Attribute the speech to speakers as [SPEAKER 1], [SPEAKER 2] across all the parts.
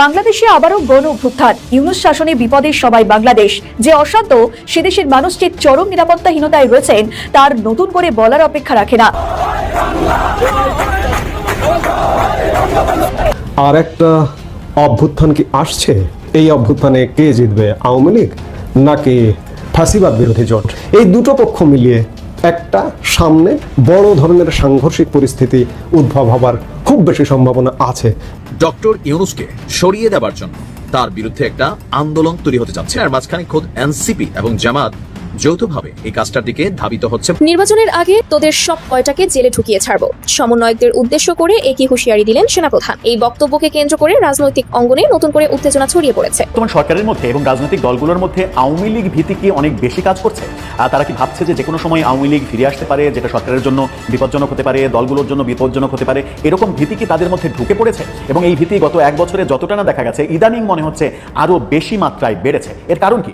[SPEAKER 1] বাংলাদেশে আবারও গণ অভ্যুত্থান। ইউনুস শাসনে বিপদে সবাই বাংলাদেশ। যে অশান্ত, সে দেশের মানুষ যে চরম নিরাপত্তাহীনতায় রয়েছেন, তার নতুন করে বলার অপেক্ষা রাখে না।
[SPEAKER 2] আর একটা অভ্যুত্থান কি আসছে? এই অভ্যুত্থানে কে জিতবে? আওয়ামী লীগ নাকি ফাঁসিবাদ বিরোধী জোট? এই দুটো পক্ষ মিলিয়ে একটা সামনে বড় ধরনের সাংঘর্ষিক পরিস্থিতি উদ্ভব হবার খুব বেশি সম্ভাবনা আছে।
[SPEAKER 3] ডক্টর ইউনুসকে সরিয়ে দেওয়ার জন্য তার বিরুদ্ধে একটা আন্দোলন তৈরি হতে যাচ্ছে। আর মাঝখানে খোদ এনসিপি এবং জামাত যৌথভাবে এই কাজটার দিকে ধাবিত হচ্ছে।
[SPEAKER 4] নির্বাচনের আগে তোদের সব কয়টাকে জেলে ঢুকিয়ে ছাড়বো। সমন্বয়কদের উদ্দেশ্য করে একই হুঁশিয়ারি দিলেন সেনাপ্রধান। এই বক্তব্যকে কেন্দ্র করে রাজনৈতিক অঙ্গনে নতুন করে উত্তেজনা ছড়িয়ে পড়েছে।
[SPEAKER 5] তোমার সরকারের মধ্যে এবং রাজনৈতিক দলগুলোর মধ্যে আওয়ামী লীগ ভীতি কি অনেক বেশি কাজ করছে? আর তারা কি ভাবছে যে যে কোনো সময় আওয়ামী লীগ ফিরে আসতে পারে যেটা সরকারের জন্য বিপজ্জনক হতে পারে দলগুলোর জন্য বিপজ্জনক হতে পারে এরকম ভীতি কি তাদের মধ্যে ঢুকে পড়েছে? এবং এই ভীতি গত এক বছরে যতটা না দেখা গেছে ইদানিং মনে হচ্ছে আরও বেশি মাত্রায় বেড়েছে। এর কারণ কি?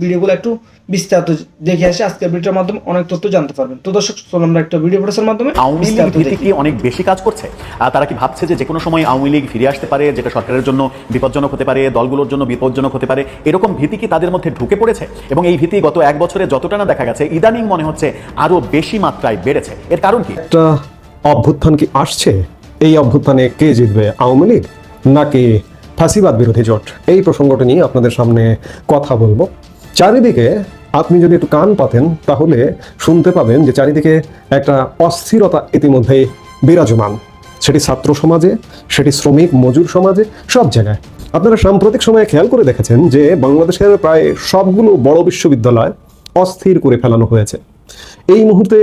[SPEAKER 6] ভিডিওগুলো একটু বিস্তারিত দেখে আসে আজকের ভিডিওর মাধ্যমে অনেক তথ্য জানতে পারবেন। তো দর্শক চলুন আমরা একটা ভিডিও প্রচারের মাধ্যমে
[SPEAKER 5] আওয়ামী লীগ কি অনেক বেশি কাজ করছে? আর তারা কি ভাবছে যে যে কোনো সময় আওয়ামী লীগ ফিরে আসতে পারে যেটা সরকারের জন্য বিপজ্জনক হতে পারে দলগুলোর জন্য বিপজ্জনক হতে পারে এরকম ভীতি কি তাদের মধ্যে ঢুকে পড়েছে? এবং এই ভীতি গত এক বছরে যতটা না দেখা গেছে ইদানিং মনে হচ্ছে আরও বেশি মাত্রায় বেড়েছে। এর কারণ কি?
[SPEAKER 2] একটা অভ্যুত্থান কি আসছে? এই অভ্যুত্থানে কে জিতবে আওয়ামী লীগ নাকি ফাঁসিবাদ বিরোধী জোট? এই প্রসঙ্গটা নিয়ে আপনাদের সামনে কথা বলব। চারিদিকে আপনি যদি একটু কান পাতেন, তাহলে শুনতে পাবেন যে চারিদিকে একটা অস্থিরতা ইতিমধ্যেই বিরাজমান। সেটি ছাত্র সমাজে, সেটি শ্রমিক, মজুর সমাজে, সব জায়গায়। আপনারা সাম্প্রতিক সময়ে খেয়াল করে দেখেছেন যে বাংলাদেশের প্রায় সবগুলো বড় বিশ্ববিদ্যালয় অস্থির করে ফেলানো হয়েছে। এই মুহূর্তে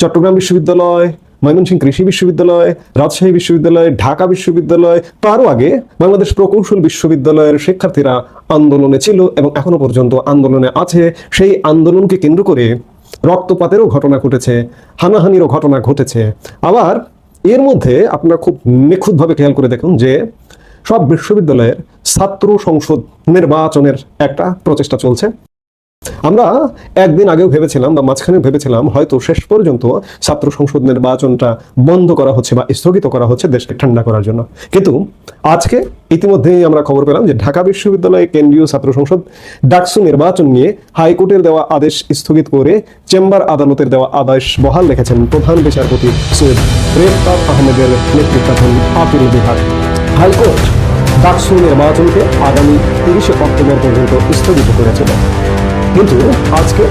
[SPEAKER 2] চট্টগ্রাম বিশ্ববিদ্যালয় ময়মনসিংহ কৃষি বিশ্ববিদ্যালয়, রাজশাহী বিশ্ববিদ্যালয়, ঢাকা বিশ্ববিদ্যালয় তারও আগে বাংলাদেশ প্রকৌশল বিশ্ববিদ্যালয়ের শিক্ষার্থীরা আন্দোলনে ছিল এবং এখনও পর্যন্ত আন্দোলনে আছে। সেই আন্দোলনকে কেন্দ্র করে রক্তপাতেরও ঘটনা ঘটেছে, হানাহানিরও ঘটনা ঘটেছে। আবার এর মধ্যে আপনারা খুব নিখুঁতভাবে খেয়াল করে দেখুন যে সব বিশ্ববিদ্যালয়ের ছাত্র সংসদ নির্বাচনের একটা প্রচেষ্টা চলছে। আমরা একদিন আগেও ভেবেছিলাম বা মাঝখানে ভেবেছিলাম হয়তো শেষ পর্যন্ত ছাত্র সংসদ নির্বাচনটা বন্ধ করা হচ্ছে বা স্থগিত করা হচ্ছে দেশকে ঠান্ডা করার জন্য। কিন্তু আজকে ইতিমধ্যেই আমরা খবর পেলাম যে ঢাকা বিশ্ববিদ্যালয়ে কেন্দ্রীয় ছাত্র সংসদ ডাকসু নির্বাচন নিয়ে হাইকোর্টের দেওয়া আদেশ স্থগিত করে চেম্বার আদালতের দেওয়া আদেশ বহাল রেখেছেন প্রধান বিচারপতি সৈয়দ রেফতাব আহমেদের নেতৃত্বাধীন আপিল বিভাগ। হাইকোর্ট ডাকসু নির্বাচনকে আগামী তিরিশে অক্টোবর পর্যন্ত স্থগিত করেছিল। কিন্তু আজকে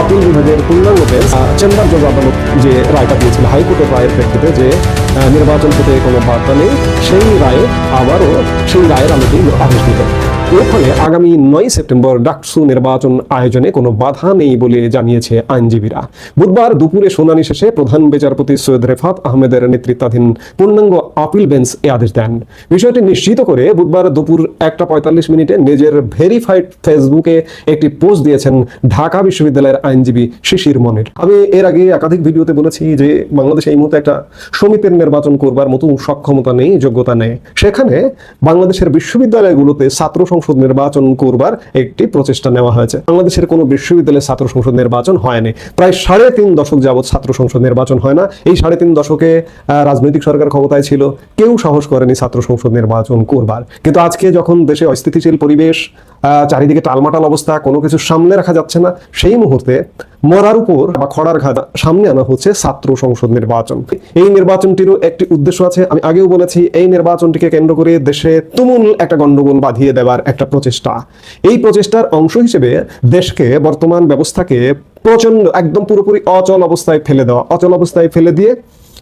[SPEAKER 2] আপিল বিভাগের পূর্ণাঙ্গ বেঞ্চ চেম্বার জজ আদালত যে রায়টা দিয়েছিল, হাইকোর্টের রায়ের প্রেক্ষিতে যে নির্বাচন থেকে কোনো বার্তা নেই, সেই রায়ে আবারও সেই রায়ের আলোকেই আদেশ দিত এর ফলে আগামী নয় সেপ্টেম্বর ডাকসু নির্বাচন আয়োজনে কোনো বাধা নেই বলে জানিয়েছে আইনজীবীরা। বুধবার দুপুরে শুনানি শেষে প্রধান বিচারপতি সৈয়দ রেফাত আহমেদের নেতৃত্বাধীন পূর্ণাঙ্গ আপিল বেঞ্চ এ আদেশ দেন। বিষয়টি নিশ্চিত করে বুধবার দুপুর একটা পঁয়তাল্লিশ মিনিটে নিজের ভেরিফাইড ফেসবুকে একটি পোস্ট দিয়েছেন ঢাকা বিশ্ববিদ্যালয়ের আইনজীবী শিশির মনির। আমি এর আগে একাধিক ভিডিওতে বলেছি যে বাংলাদেশে এই মুহূর্তে একটা সমিতির নির্বাচন করবার মতো সক্ষমতা নেই, যোগ্যতা নেই। সেখানে বাংলাদেশের বিশ্ববিদ্যালয়গুলোতে ছাত্র সংসদ নির্বাচন করবার একটি প্রচেষ্টা নেওয়া হয়েছে। বাংলাদেশের কোনো বিশ্ববিদ্যালয়ে ছাত্র সংসদ নির্বাচন হয়নি। প্রায় সাড়ে তিন দশক যাবৎ ছাত্র সংসদ নির্বাচন হয় না। এই সাড়ে তিন দশকে রাজনৈতিক সরকার ক্ষমতায় ছিল। কেউ সাহস করেনি ছাত্র সংসদ নির্বাচন করবার। কিন্তু আজকে যখন দেশে অস্থিতিশীল পরিবেশ চারিদিকে টালমাটাল অবস্থা, কোনো কিছু সামনে রাখা যাচ্ছে না, সেই মুহূর্তে মরার উপর বা খড়ার ঘা সামনে আনা হচ্ছে ছাত্র সংসদ নির্বাচন। এই নির্বাচনটিরও একটি উদ্দেশ্য আছে। আমি আগেও বলেছি, এই নির্বাচনটিকে কেন্দ্র করে দেশে তুমুল একটা গন্ডগোল বাঁধিয়ে দেওয়ার একটা প্রচেষ্টা। এই প্রচেষ্টার অংশ হিসেবে দেশকে বর্তমান ব্যবস্থাকে প্রচণ্ড একদম পুরোপুরি অচল অবস্থায় ফেলে দেওয়া। অচল অবস্থায় ফেলে দিয়ে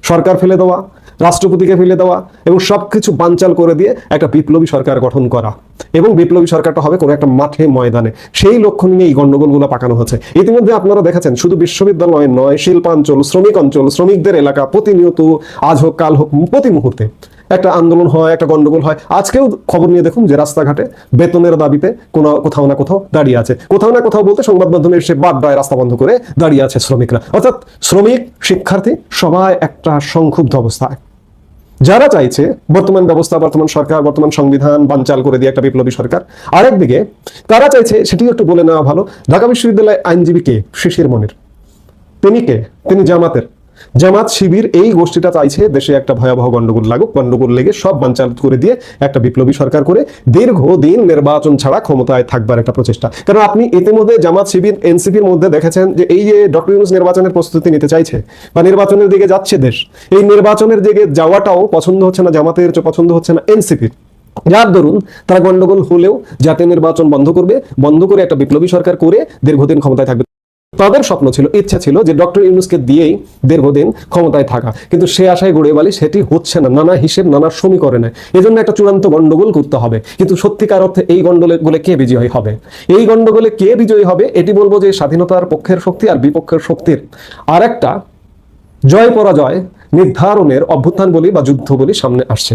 [SPEAKER 2] সরকার ফেলে দেওয়া, রাষ্ট্রপতিকে ফেলে দেওয়া এবং সবকিছু বানচাল করে দিয়ে একটা বিপ্লবী সরকার গঠন করা। এবং বিপ্লবী সরকারটা হবে কোনো একটা মাঠে, ময়দানে। সেই লক্ষ্য নিয়ে এই গন্ডগোলগুলো পাকানো হচ্ছে। ইতিমধ্যে আপনারা দেখেছেন, শুধু বিশ্ববিদ্যালয় নয়, শিল্পাঞ্চল, শ্রমিক অঞ্চল, শ্রমিকদের এলাকা প্রতিনিয়ত আজ হোক, কাল হোক, প্রতি মুহূর্তে। একটা আন্দোলন হয়, একটা গন্ডগোল হয়। আজকেও খবর নিয়ে দেখুন যে রাস্তাঘাটে বেতনের দাবিতে কোনো, কোথাও না কোথাও দাঁড়িয়ে আছে। কোথাও না কোথাও বলতে সংবাদ মাধ্যমে এসে বাড্ডায় রাস্তা বন্ধ করে দাঁড়িয়ে আছে শ্রমিকরা। অর্থাৎ শ্রমিক, শিক্ষার্থী সবাই একটা সংক্ষুব্ধ অবস্থায় যারা চাইছে বর্তমান ব্যবস্থা, বর্তমান সরকার, বর্তমান সংবিধান বানচাল করে দিয়ে একটা বিপ্লবী সরকার। আরেকদিকে তারা চাইছে, সেটিও একটু বলে নেওয়া ভালো, ঢাকা বিশ্ববিদ্যালয় আইনজীবী কে? শিশির মনির। তিনি কে? তিনি জামাতের। জামাত শিবির এই গোষ্ঠীটা চাইছে দেশে একটা ভয়াবহ গন্ডগোল লাগুক, গন্ডগোল লেগে সব বানচাল করে দিয়ে একটা বিপ্লবী সরকার করে দীর্ঘদিন নির্বাচন ছাড়া ক্ষমতায় থাকবার একটা প্রচেষ্টা। কারণ আপনি ইতিমধ্যে জামাত শিবির, এনসিপির মধ্যে দেখেছেন যে এই যে ডক্টর ইউনুস নির্বাচনের প্রস্তুতি নিতে চাইছে বা নির্বাচনের দিকে যাচ্ছে দেশ, এই নির্বাচনের দিকে যাওয়াটাও পছন্দ হচ্ছে না, জামাতের পছন্দ হচ্ছে না এনসিপির। যার দরুন তারা গন্ডগোল হলেও জাতীয় নির্বাচন বন্ধ করবে, বন্ধ করে একটা বিপ্লবী সরকার করে দীর্ঘদিন ক্ষমতায় থাকবে। তাদের স্বপ্ন ছিল, ইচ্ছা ছিল যে ডক্টর ইউনুসকে দিয়েই দীর্ঘদিন ক্ষমতায় থাকা। কিন্তু সে আশায় গড়ে বালি সেটি হচ্ছে না, নানা হিসেব, নানা সমীকরণে। এজন্য একটা চূড়ান্ত গন্ডগোল করতে হবে। কিন্তু সত্যিকার অর্থে এই গন্ডগোলে কে বিজয়ী হবে? এই গন্ডগোলে কে বিজয়ী হবে, এটি বলব যে স্বাধীনতার পক্ষের শক্তি আর বিপক্ষের শক্তির। আর একটা জয় পরাজয় নির্ধারণের অভ্যুত্থান বলি বা যুদ্ধ বলি সামনে আসছে।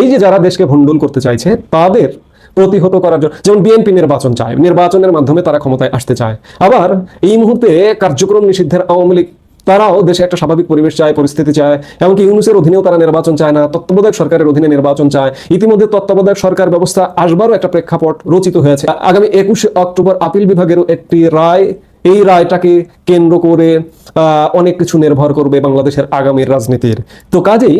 [SPEAKER 2] এই যে যারা দেশকে ভণ্ডুল করতে চাইছে, তাদের প্রতিহত করার জন্য। যেমন বিএনপি নির্বাচন চায়, নির্বাচনের মাধ্যমে তারা ক্ষমতায় আসতে চায়। আবার এই মুহূর্তে কার্যক্রম নিষিদ্ধের আওয়ামী লীগ, তারাও দেশে একটা স্বাভাবিক পরিবেশ চায়, পরিস্থিতি চায়। এমনকি ইউনুসের অধীনেও তারা নির্বাচন চায় না, তত্ত্বাবধায়ক সরকারের অধীনে নির্বাচন চায়। ইতিমধ্যে তত্ত্বাবধায়ক সরকার ব্যবস্থা আসবারও একটা প্রেক্ষাপট রচিত হয়েছে। আগামী একুশে অক্টোবর আপিল বিভাগেরও একটি রায়, এই রায়টাকে কেন্দ্র করে অনেক কিছু নির্ভর করবে বাংলাদেশের আগামীর রাজনীতির। তো কাজেই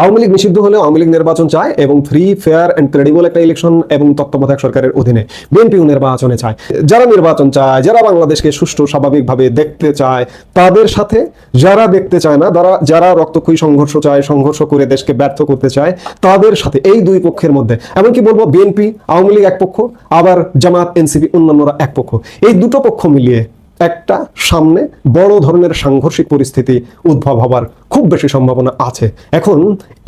[SPEAKER 2] আওয়ামী লীগ নিষিদ্ধ হলে আওয়ামী লীগ নির্বাচন চায় এবং ফ্রি ফেয়ার অ্যান্ড ক্রেডিবল একটা ইলেকশন এবং তত্ত্বাবধায়ক সরকারের অধীনে বিএনপিও নির্বাচনে চায়। যারা নির্বাচন চায়, যারা বাংলাদেশকে সুষ্ঠু, স্বাভাবিকভাবে দেখতে চায়, তাদের সাথে যারা দেখতে চায় না যারা যারা রক্তক্ষয়ী সংঘর্ষ চায়, সংঘর্ষ করে দেশকে ব্যর্থ করতে চায়, তাদের সাথে এই দুই পক্ষের মধ্যে, এমনকি বলব বিএনপি আওয়ামী লীগ এক পক্ষ, আবার জামাত এনসিপি অন্যান্যরা এক পক্ষ, এই দুটো পক্ষ মিলিয়ে একটা সামনে বড় ধরনের সাংঘর্ষিক পরিস্থিতি উদ্ভব হবার খুব বেশি সম্ভাবনা আছে। এখন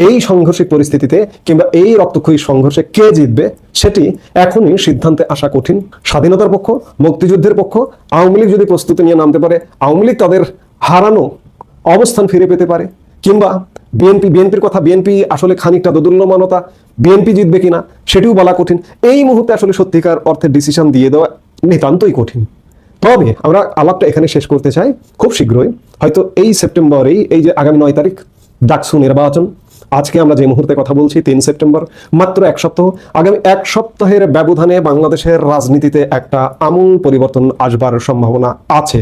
[SPEAKER 2] এই সাংঘর্ষিক পরিস্থিতিতে কিংবা এই রক্তক্ষয়ী সংঘর্ষে কে জিতবে সেটি এখনই সিদ্ধান্তে আসা কঠিন। স্বাধীনতার পক্ষ, মুক্তিযুদ্ধের পক্ষ, আওয়ামী লীগ যদি প্রস্তুতি নিয়ে নামতে পারে, আওয়ামী লীগ তাদের হারানো অবস্থান ফিরে পেতে পারে। কিংবা বিএনপি, বিএনপির কথা, বিএনপি আসলে খানিকটা দোদুল্যমানতা, বিএনপি জিতবে কিনা সেটিও বলা কঠিন। এই মুহূর্তে আসলে সত্যিকার অর্থে ডিসিশন দিয়ে দেওয়া নিতান্তই কঠিন। তবে আমরা আলাপটা এখানে শেষ করতে চাই, খুব শীঘ্রই। হয়তো এই সেপ্টেম্বরেই, এই যে আগামী নয় তারিখ, ডাকসু নির্বাচন। আজকে আমরা যে মুহূর্তে কথা বলছি, তিন সেপ্টেম্বর, মাত্র এক সপ্তাহ। আগামী এক সপ্তাহের ব্যবধানে বাংলাদেশের রাজনীতিতে একটা আমূল পরিবর্তন আসবার সম্ভাবনা আছে।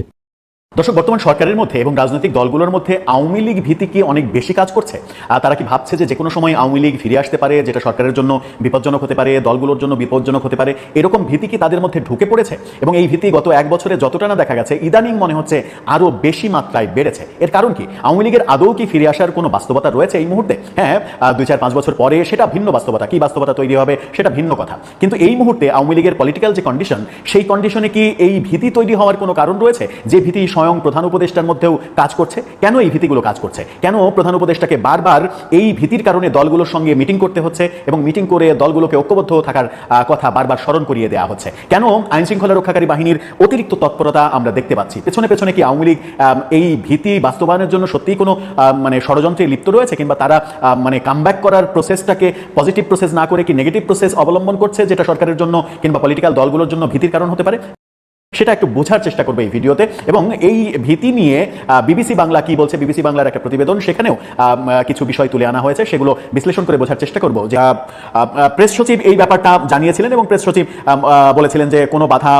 [SPEAKER 5] দর্শক, বর্তমান সরকারের মধ্যে এবং রাজনৈতিক দলগুলোর মধ্যে আওয়ামী লীগ ভীতি কি অনেক বেশি কাজ করছে? তারা কি ভাবছে যে যে কোনো সময় আওয়ামী লীগ ফিরে আসতে পারে, যেটা সরকারের জন্য বিপজ্জনক হতে পারে, দলগুলোর জন্য বিপজ্জনক হতে পারে, এরকম ভীতি কি তাদের মধ্যে ঢুকে পড়েছে? এবং এই ভীতি গত এক বছরে যতটা না দেখা গেছে, ইদানিং মনে হচ্ছে আরও বেশি মাত্রায় বেড়েছে। এর কারণ কি? আওয়ামী লীগের আদৌ কি ফিরে আসার কোনো বাস্তবতা রয়েছে এই মুহূর্তে? হ্যাঁ দুই চার পাঁচ বছর পরে সেটা ভিন্ন বাস্তবতা। কি বাস্তবতা তৈরি হবে সেটা ভিন্ন কথা। কিন্তু এই মুহূর্তে আওয়ামী লীগের পলিটিক্যাল যে কন্ডিশন সেই কন্ডিশনে কি এই ভীতি তৈরি হওয়ার কোনো কারণ রয়েছে? যে ভীতি স্বয়ং প্রধান উপদেষ্টার মধ্যেও কাজ করছে। কেন এই ভীতিগুলো কাজ করছে? কেন প্রধান উপদেষ্টাকে বারবার এই ভীতির কারণে দলগুলোর সঙ্গে মিটিং করতে হচ্ছে এবং মিটিং করে দলগুলোকে ঐক্যবদ্ধ থাকার কথা বারবার স্মরণ করিয়ে দেওয়া হচ্ছে? কেন আইন শৃঙ্খলা রক্ষাকারী বাহিনীর অতিরিক্ত তৎপরতা আমরা দেখতে পাচ্ছি? পেছনে পেছনে কি আওয়ামী এই ভীতি বাস্তবায়নের জন্য সত্যিই কোনো মানে ষড়যন্ত্রে লিপ্ত রয়েছে? কিংবা তারা মানে কামব্যাক করার প্রসেসটাকে পজিটিভ প্রসেস না করে কি নেগেটিভ প্রসেস অবলম্বন করছে যেটা সরকারের জন্য কিংবা পলিটিক্যাল দলগুলোর জন্য ভীতির কারণ হতে পারে? সেটা একটু বোঝার চেষ্টা করবে এই ভিডিওতে। এবং এই ভীতি নিয়ে বিবিসি বাংলা কি বলছে, বিবিসি বাংলার একটা প্রতিবেদন, সেখানেও কিছু বিষয় তুলে আনা হয়েছে। সেগুলো বিশ্লেষণ করে বোঝার চেষ্টা করব যে প্রেস সচিব এই ব্যাপারটা জানিয়েছিলেন এবং প্রেস সচিব বলেছিলেন যে কোনো বাধা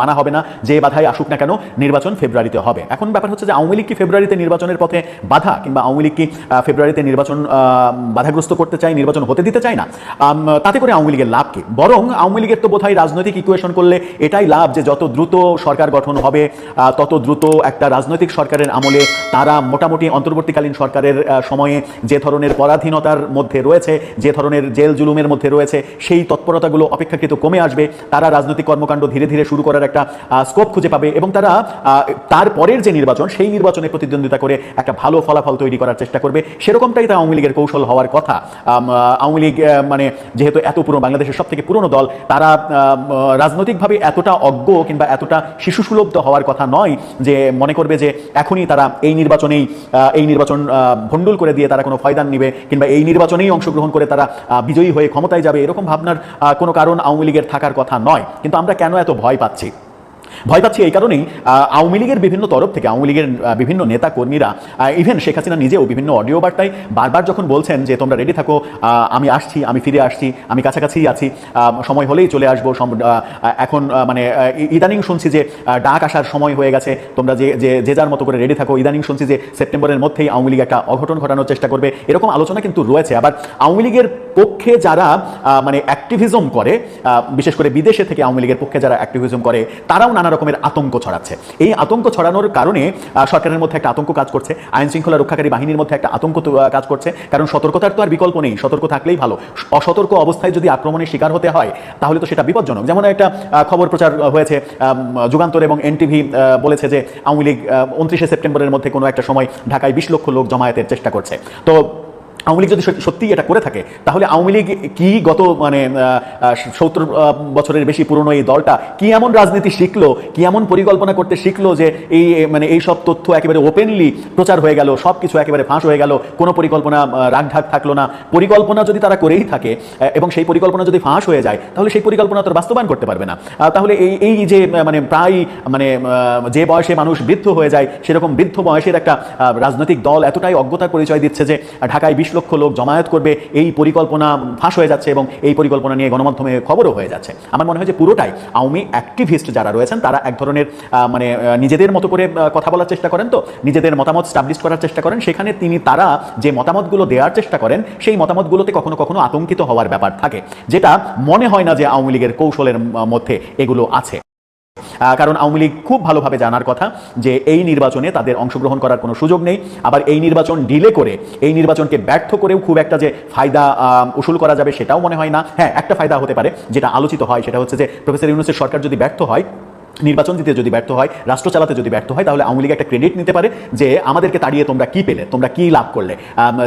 [SPEAKER 5] মানা হবে না, যে বাধাই আসুক না কেন, নির্বাচন ফেব্রুয়ারিতে হবে। এখন ব্যাপার হচ্ছে যে আওয়ামী লীগ কি ফেব্রুয়ারিতে নির্বাচনের পথে বাধা, কিংবা আওয়ামী লীগ কি ফেব্রুয়ারিতে নির্বাচন বাধাগ্রস্ত করতে চায়, নির্বাচন হতে দিতে চায় না তাতে করে আওয়ামী লীগের লাভ কি? বরং আওয়ামী লীগের তো বোধহয় রাজনৈতিক ইকুয়েশন করলে এটাই লাভ যে যত দ্রুত সরকার গঠন হবে তত দ্রুত একটা রাজনৈতিক সরকারের আমলে তারা মোটামুটি অন্তর্বর্তীকালীন সরকারের সময়ে যে ধরনের পরাধীনতার মধ্যে রয়েছে, যে ধরনের জেল জুলুমের মধ্যে রয়েছে, সেই তৎপরতাগুলো অপেক্ষাকৃত কমে আসবে। তারা রাজনৈতিক কর্মকাণ্ড ধীরে ধীরে শুরু করার একটা স্কোপ খুঁজে পাবে এবং তারা তারপরের যে নির্বাচন, সেই নির্বাচনে প্রতিদ্বন্দ্বিতা করে একটা ভালো ফলাফল তৈরি করার চেষ্টা করবে। সেরকমটাই তা আওয়ামী লীগের কৌশল হওয়ার কথা। আওয়ামী লীগ মানে যেহেতু এত পুরনো বাংলাদেশের সব থেকে পুরনো দল, তারা রাজনৈতিকভাবে এতটা অজ্ঞ কিংবা এত এতটা শিশুসুলভ হওয়ার কথা নয় যে মনে করবে যে এখনই তারা এই নির্বাচনেই এই নির্বাচন ভণ্ডুল করে দিয়ে তারা কোনো ফয়দান নিবে কিংবা এই নির্বাচনেই অংশগ্রহণ করে তারা বিজয়ী হয়ে ক্ষমতায় যাবে, এরকম ভাবনার কোনো কারণ আওয়ামী লীগের থাকার কথা নয়। কিন্তু আমরা কেন এত ভয় পাচ্ছি? ভয় পাচ্ছি এই কারণেই আওয়ামী লীগের বিভিন্ন তরফ থেকে, আওয়ামী লীগের বিভিন্ন নেতা কর্মীরা ইভেন শেখ হাসিনা নিজেও বিভিন্ন অডিও বার্তায় বারবার যখন বলছেন যে, তোমরা রেডি থাকো আমি আসছি, আমি ফিরে আসছি, আমি কাছাকাছিই আছি সময় হলেই চলে আসব এখন মানে ইদানিং শুনছি যে ডাক আসার সময় হয়ে গেছে, তোমরা যে যে যে যার মতো করে রেডি থাকো। ইদানিং শুনছি যে, সেপ্টেম্বরের মধ্যেই আওয়ামী লীগ একটা অঘটন ঘটানোর চেষ্টা করবে, এরকম আলোচনা কিন্তু রয়েছে। আবার আওয়ামী লীগের পক্ষে যারা মানে অ্যাক্টিভিজম করে বিশেষ করে বিদেশে থেকে আওয়ামী লীগের পক্ষে যারা অ্যাক্টিভিজম করে, তারাও নানা রকমের আতঙ্ক ছড়াচ্ছে। এই আতঙ্ক ছড়ানোর কারণে সরকারের মধ্যে একটা আতঙ্ক কাজ করছে আইন শৃঙ্খলা রক্ষাকারী বাহিনীর মধ্যে একটা আতঙ্ক কাজ করছে, কারণ সতর্কতার তো আর বিকল্প নেই, সতর্ক থাকলেই ভালো। অসতর্ক অবস্থায় যদি আক্রমণের শিকার হতে হয়, তাহলে তো সেটা বিপজ্জনক। যেমন একটা খবর প্রচার হয়েছে যুগান্তর এবং এনটিভি বলেছে যে আওয়ামী লীগ উনত্রিশে সেপ্টেম্বরের মধ্যে কোনো একটা সময় ঢাকায় বিশ লক্ষ লোক জমায়েতের চেষ্টা করছে। তো আওয়ামী লীগ যদি সত্যি- এটা করে থাকে, তাহলে আওয়ামী লীগ কি গত মানে সত্তর বছরের বেশি পুরনো এই দলটা কি এমন রাজনীতি শিখলো, কি এমন পরিকল্পনা করতে শিখলো যে এই মানে এই সব তথ্য একেবারে ওপেনলি প্রচার হয়ে গেল সব কিছু একেবারে ফাঁস হয়ে গেল, কোনো পরিকল্পনা রাগঢাক থাকল না। পরিকল্পনা যদি তারা করেই থাকে এবং সেই পরিকল্পনা যদি ফাঁস হয়ে যায়, তাহলে সেই পরিকল্পনা তো আর বাস্তবায়ন করতে পারবে না। তাহলে এই এই যে মানে প্রায় মানে যে বয়সে মানুষ বৃদ্ধ হয়ে যায়, সেরকম বৃদ্ধ বয়সের একটা রাজনৈতিক দল এতটাই অজ্ঞতার পরিচয় দিচ্ছে যে ঢাকায় বিশ লক্ষ লোক জমায়েত করবে, এই পরিকল্পনা ফাঁস হয়ে যাচ্ছে এবং এই পরিকল্পনা নিয়ে গণমাধ্যমে খবরও হয়ে যাচ্ছে। আমার মনে হয় যে পুরোটাই আওয়ামী অ্যাক্টিভিস্ট যারা রয়েছেন, তারা এক ধরনের মানে নিজেদের মতো করে কথা বলার চেষ্টা করেন তো, নিজেদের মতামত স্টাবলিশ করার চেষ্টা করেন। সেখানে তিনি, তারা যে মতামতগুলো দেওয়ার চেষ্টা করেন, সেই মতামতগুলোতে কখনো কখনো আতঙ্কিত হওয়ার ব্যাপার থাকে, যেটা মনে হয় না যে আওয়ামী লীগের কৌশলের মধ্যে এগুলো আছে। কারণ আওয়ামী লীগ খুব ভালোভাবে জানার কথা যে এই নির্বাচনে তাদের অংশগ্রহণ করার কোনো সুযোগ নেই। আবার এই নির্বাচন ডিলে করে, এই নির্বাচনকে ব্যর্থ করেও খুব একটা যে ফায়দা উসুল করা যাবে সেটাও মনে হয় না। হ্যাঁ একটা ফায়দা হতে পারে যেটা আলোচিত হয়, সেটা হচ্ছে যে প্রফেসর ইউনুসের সরকার যদি ব্যর্থ হয় নির্বাচন দিতে যদি ব্যর্থ হয়, রাষ্ট্র চালাতে যদি ব্যর্থ হয়, তাহলে আওয়ামী লীগ একটা ক্রেডিট নিতে পারে যে আমাদেরকে তাড়িয়ে তোমরা কি পেলে, তোমরা কি লাভ করলে।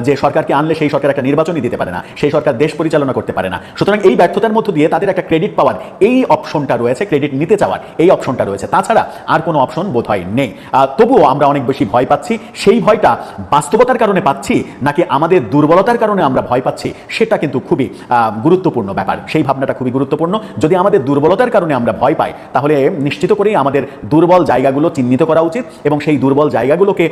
[SPEAKER 5] যে সরকারকে আনলে সেই সরকার একটা নির্বাচনই দিতে পারে না, সেই সরকার দেশ পরিচালনা করতে পারে না। সুতরাং এই ব্যর্থতার মধ্য দিয়ে তাদের একটা ক্রেডিট পাওয়ার এই অপশনটা রয়েছে, ক্রেডিট নিতে চাওয়ার এই অপশনটা রয়েছে। তাছাড়া আর কোনো অপশন বোধ হয় নেই তবুও আমরা অনেক বেশি ভয় পাচ্ছি, সেই ভয়টা বাস্তবতার কারণে পাচ্ছি, নাকি আমাদের দুর্বলতার কারণে আমরা ভয় পাচ্ছি, সেটা কিন্তু খুবই গুরুত্বপূর্ণ ব্যাপার। সেই ভাবনাটা খুবই গুরুত্বপূর্ণ। যদি আমাদের দুর্বলতার কারণে আমরা ভয় পাই, তাহলে নিশ্চিত করেই আমাদের দুর্বল জায়গাগুলো চিহ্নিত করা উচিত এবং সেই দুর্বল জায়গাগুলোকে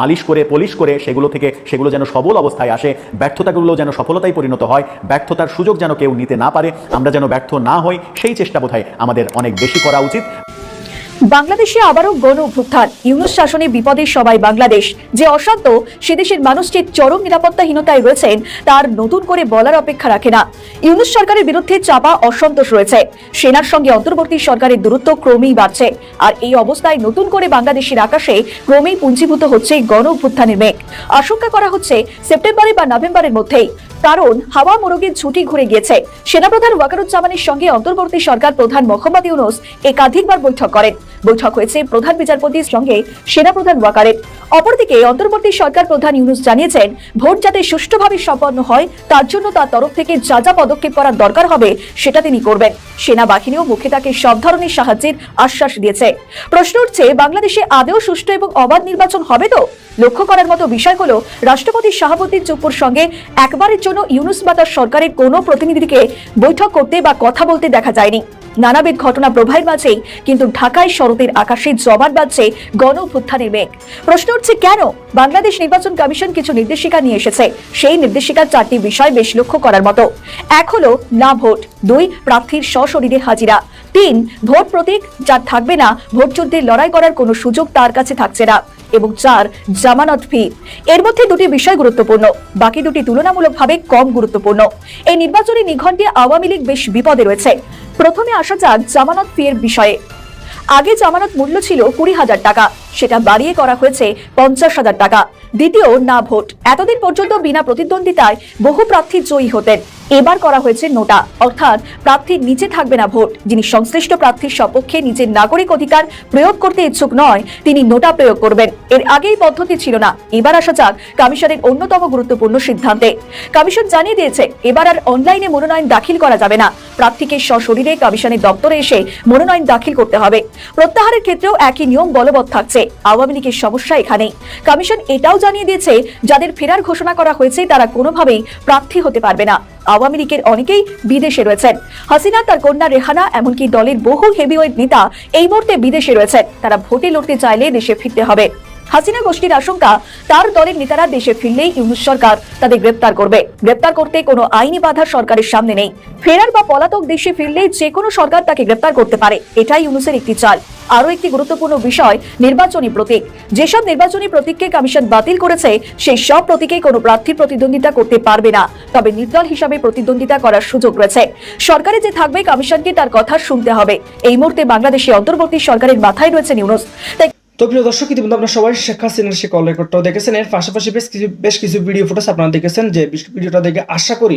[SPEAKER 5] মালিশ করে, পলিশ করে সেগুলো থেকে, সেগুলো যেন সবল অবস্থায় আসে, ব্যর্থতাগুলো যেন সফলতায় পরিণত হয়, ব্যর্থতার সুযোগ যেন কেউ নিতে না পারে, আমরা যেন ব্যর্থ না হই, সেই চেষ্টা বোধহয় আমাদের অনেক বেশি করা উচিত।
[SPEAKER 1] বাংলাদেশে আবারও গণ অভ্যুত্থান। ইউনুস শাসনে বিপদে সবাই বাংলাদেশ। যে অশান্ত, সে দেশের মানুষ যে চরম নিরাপত্তাহীনতায় রয়েছেন, তার নতুন করে বলার অপেক্ষা রাখে না। ইউনুস সরকারের বিরুদ্ধে চাপা অসন্তোষ রয়েছে। সেনার সঙ্গে অন্তর্বর্তী সরকারের দূরত্ব ক্রমেই বাড়ছে। আর এই অবস্থায় নতুন করে বাংলাদেশের আকাশে ক্রমেই পুঞ্জীভূত হচ্ছে গণ অভ্যুত্থানের মেঘ। আশঙ্কা করা হচ্ছে, সেপ্টেম্বরে বা নভেম্বরের মধ্যেই কারণ হাওয়া মোরগের ছুটি ঘুরে গিয়েছে। সেনাপ্রধান ওয়াকারুজ্জামানের সঙ্গে অন্তর্বর্তী সরকার প্রধান মোহাম্মদ ইউনুস একাধিকবার বৈঠক করেন। বৈঠক হয়েছে প্রধান বিচারপতির সঙ্গে সেনাপ্রধান ওয়াকারের। অপরদিকে অন্তর্বর্তী সরকার প্রধান ইউনুস জানিয়েছেন, ভোট যাতে সুষ্ঠুভাবে সম্পন্ন হয়, তার জন্য তার তরফ থেকে যা যা পদক্ষেপ করার দরকার হবে, সেটা তিনি করবেন। সেনাবাহিনীও মুখে তাকে সব ধরনের সাহায্যের আশ্বাস দিয়েছে। প্রশ্ন উঠছে, বাংলাদেশে আদেও সুষ্ঠু এবং অবাধ নির্বাচন হবে তো? লক্ষ্য করার মতো বিষয় হলো রাষ্ট্রপতি শাহাবুদ্দিন চুপুর সঙ্গে একবারের জন্য ইউনুস বা তার সরকারের কোনো প্রতিনিধিকে বৈঠক করতে বা কথা বলতে দেখা যায়নি। নানাবিধ ঘটনা প্রবাহের মাঝেই কিন্তু ঢাকায় শরতের আকাশে জবান বাজছে গণ অভ্যুত্থানের মেঘ। প্রশ্ন উঠছে কেন বাংলাদেশ নির্বাচন কমিশন কিছু নির্দেশিকা নিয়ে এসেছে? সেই নির্দেশিকার চারটি বিষয় বেশ লক্ষ্য করার মতো। এক হলো, না ভোট। দুই, প্রার্থীর সশরীরে হাজিরা। তিন, ভোট প্রতীক যার থাকবে না ভোট যুদ্ধে লড়াই করার কোনো সুযোগ তার কাছে থাকছে না। এবং চার, জামানত ফি। এর মধ্যে দুটি বিষয় গুরুত্বপূর্ণ। বাকি দুটি তুলনামূলকভাবে কম গুরুত্বপূর্ণ। এই নির্বাচনী নিঘণ্টে আওয়ামী লীগ বেশ বিপদে রয়েছে। প্রথমে আসা যাক জামানত ফি এর বিষয়ে। আগে জামানত মূল্য ছিল কুড়ি হাজার টাকা। সেটা বাড়িয়ে করা হয়েছে পঞ্চাশ হাজার টাকা। দ্বিতীয়, না ভোট। এতদিন পর্যন্ত বিনা প্রতিদ্বন্দ্বিতায় বহু প্রার্থী জয়ী হতেন। এবার করা হয়েছে নোটা। অর্থাৎ প্রার্থীর নিচে থাকবে না ভোট। যিনি সংশ্লিষ্ট প্রার্থীর সপক্ষে নিজের নাগরিক অধিকার প্রয়োগ করতে ইচ্ছুক নয়, তিনি নোটা প্রয়োগ করবেন। এর আগেই পদ্ধতি ছিল না। এবার আসা যাক কমিশনের অন্যতম গুরুত্বপূর্ণ সিদ্ধান্তে। কমিশন জানিয়ে দিয়েছে, এবার আর অনলাইনে মনোনয়ন দাখিল করা যাবে না। প্রার্থীকে সশরীরে কমিশনের দপ্তরে এসে মনোনয়ন দাখিল করতে হবে। প্রত্যাহারের ক্ষেত্রেও একই নিয়ম বলবৎ থাকছে। আওয়ামী লীগের সমস্যা এখানেই। কমিশন এটাও জানিয়ে দিয়েছে, যাদের ফেরার ঘোষণা করা হয়েছে, তারা কোনোভাবেই প্রার্থী হতে পারবে না। আওয়ামী লীগের অনেকেই বিদেশে রয়েছেন। হাসিনা, তার কন্যা রেহানা, এমনকি দলের বহু হেভিওয়েট নেতা এই মুহূর্তে বিদেশে রয়েছেন। তারা ভোটে লড়তে চাইলে দেশে ফিরতে হবে। হাসিনা গোষ্ঠীর আশঙ্কা, তার দলের নেতারা দেশে ফিরলেই ইউনুস সরকার তাদের গ্রেপ্তার করবে। গ্রেপ্তার করতে কোনো আইনি বাধা সরকারের সামনে নেই। ফেরার বা পলাতক দেশে ফিরলেই যে কোনো সরকার তাকে গ্রেপ্তার করতে পারে। এটাই ইউনুসের একটি চাল। আরও একটি গুরুত্বপূর্ণ বিষয়, নির্বাচনী প্রতীক। যেসব নির্বাচনী প্রতীককে কমিশন বাতিল করেছে, সেই সব প্রতীকে কোনো প্রার্থীর প্রতিদ্বন্দ্বিতা করতে পারবে না। তবে নির্দল হিসাবে প্রতিদ্বন্দ্বিতা করার সুযোগ রয়েছে। সরকারে যে থাকবে, কমিশনকে তার কথা শুনতে হবে। এই মুহূর্তে বাংলাদেশে অন্তর্বর্তী সরকারের মাথায় রয়েছে ইউনুস। তাই
[SPEAKER 6] তো প্রিয় দর্শক, ইতিমধ্যে আপনারা সবাই শেখ হাসিনার সে কল দেখেছেন। এর পাশাপাশি বেশ কিছু বেশ কিছু ভিডিও ফুটেজ আপনারা দেখেছেন, যে ভিডিওটা দেখে আশা করি